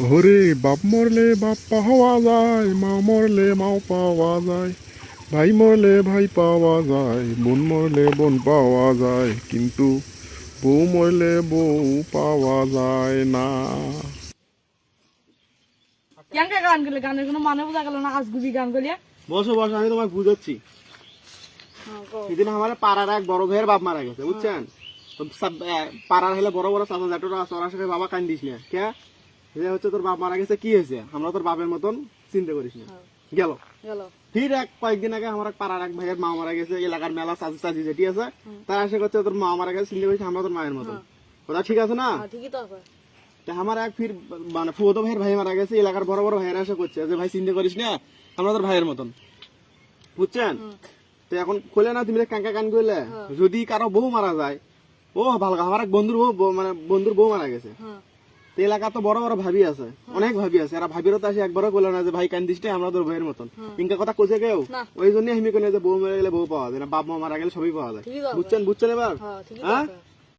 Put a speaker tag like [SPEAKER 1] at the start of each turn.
[SPEAKER 1] ওরে বাপ মরলে বাপ পাওয়া যায় মা মরলে মাও পাওয়া যায় ভাই মরলে ভাই পাওয়া যায় বোন মরলে বোন পাওয়া যায় কিন্তু বউ মরলে বউ পাওয়া যায় না।
[SPEAKER 2] কেনকে গান করলে গানের কোনো মানে বোঝা গেল না আজগুবি গান করলে
[SPEAKER 3] বসো বসো আমি তোমাকে বুঝাচ্ছি। সেদিন আমার পাড়ার এক বড় ভাইয়ের বাপ মারা গেছে বুঝছেন? পাড়ার হলে বড় বড় চাচা জাটোরা আছে ওরা সাথে বাবা কান্দিস না। কে? যে হচ্ছে তোর বাপ মারা গেছে কি হয়েছে? আমরা তোর বাপের মতন চিন্তা করিস না। গেল। ফির এক কয়েকদিন আগে আমার পাড়ার এক ভাইয়ের মা মারা গেছে এলাকার মেলা চাচি চাচি যেটি আছে তারা এসে করছে তোর মা মারা গেছে চিন্তা করিস আমরা তোর মায়ের মতন। ঠিক আছে না?
[SPEAKER 2] হ্যাঁ, তো
[SPEAKER 3] আমার এক ফির মানে ফুয়তো ভাইয়ের ভাই মারা গেছে এলাকার বড় বড় ভাইয়েরা এসে করছে যে ভাই চিন্তা করিস না আমরা তোর ভাইয়ের মতন। বুঝছেন? তো এখন খোলে না তুমি কাঙ্কা কান করলে যদি কারও বউ মারা যায় ও ভালো আমার এক বন্ধুর বউ বউ- মানে বন্ধুর বউ মারা গেছে।
[SPEAKER 2] হ্যাঁ।
[SPEAKER 3] তো এলাকা তো বড় বড় ভাবি আছে অনেক ভাবি আছে। এরা ভাবিরও তো আসে একবারও বলে না যে ভাই কান্দিস আমরা তোর ভাইয়ের মতন। ইনকা কথা কইছে কেউ? ওই জন্য আমি কোনে যে বউ মারা গেলে বউ পাওয়া যায় না বাপ মা মারা গেলে সবই পাওয়া যায়। বুঝছেন? বুঝছেন এবার?
[SPEAKER 2] হ্যাঁ
[SPEAKER 3] হ্যাঁ?